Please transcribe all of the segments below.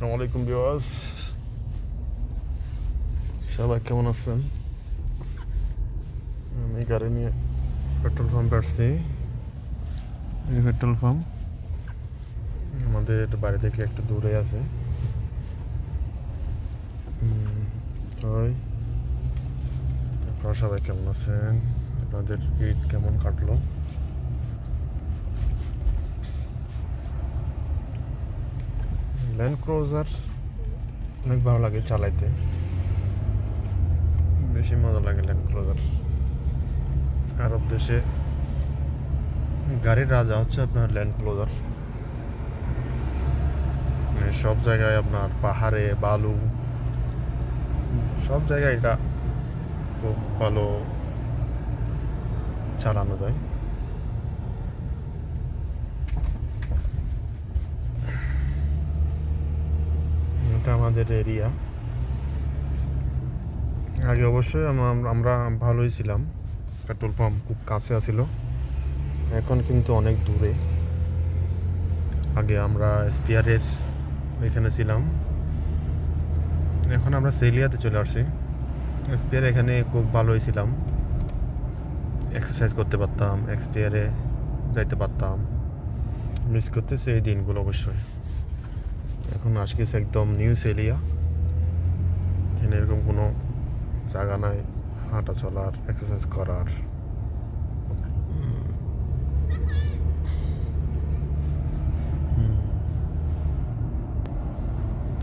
আসসালামু আলাইকুম বিওয়াস সবাই কেমন আছেন? আমি গাড়ি নিয়ে পেট্রোল পাম্পে আসছি। এই পেট্রোল পাম্প। আমাদের বাড়ি থেকে একটু দূরে আছে। আপনারা সবাই কেমন আছেন? আপনাদের ঈদ কেমন কাটলো? ল্যান্ড ক্রুজার অনেক ভালো লাগে চালাইতে। বেশি মজা লাগে ল্যান্ড ক্রুজার আরব দেশে গাড়ির রাজা হচ্ছে আপনার ল্যান্ড ক্রুজার মানে সব জায়গায় আপনার পাহাড়ে, বালু, সব জায়গায় এটা খুব ভালো চালানো যায়। এটা আমাদের এরিয়া আগে অবশ্যই আমরা ভালোই ছিলাম। পেট্রোল পাম্প খুব কাছে আছিল। এখন কিন্তু অনেক দূরে। আগে আমরা স্পিয়ারের ওইখানে ছিলাম। এখন আমরা সেলিয়াতে চলে আসছি। স্পিয়ার এখানে খুব ভালোই ছিলাম। এক্সারসাইজ করতে পারতাম এক্সপিয়ারে যাইতে পারতাম। মিস করতেছে এই দিনগুলো অবশ্যই। এখন আসকিস একদম নিউ সেলিয়া এখানে এরকম কোনো জায়গা নাই, হাঁটা চলার এক্সারসাইজ করার।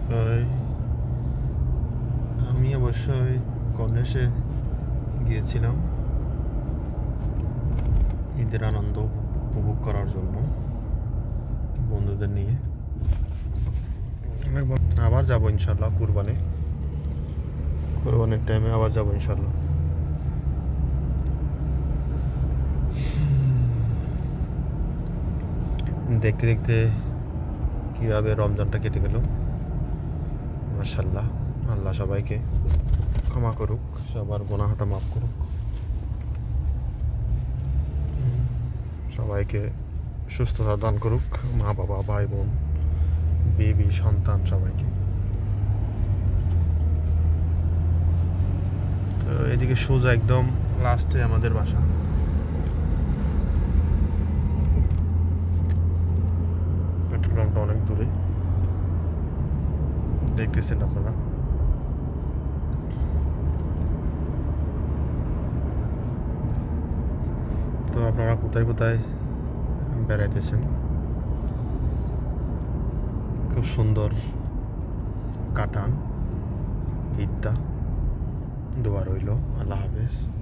তাই আমি অবশ্যই কর্নেশে গিয়েছিলাম, ঈদের আনন্দ উপভোগ করার জন্য বন্ধুদের নিয়ে। যাব ইনশাল্লাহ কুরবানি। কুরবানির টাইমে আবার যাব ইনশাল্লাহ দেখতে দেখতে কীভাবে রমজানটা কেটে গেল। মার্শাল্লাহ আল্লাহ সবাইকে ক্ষমা করুক, সবার গোনা হাতা মাফ করুক। সবাইকে সুস্থতা দান করুক মা বাবা ভাই বোন বেবি, সন্তান সবাইকে তো এদিকে সোজা একদম লাস্টে আমাদের বাসা। পেট্রোল পাম্পটা অনেক দূরে। দেখতেছেন আপনারা? তো আপনারা কোথায় কোথায় বেড়াইতেছেন? খুব সুন্দর কাটান ঈদটা দোয়া রইল আল্লাহ হাফেজ।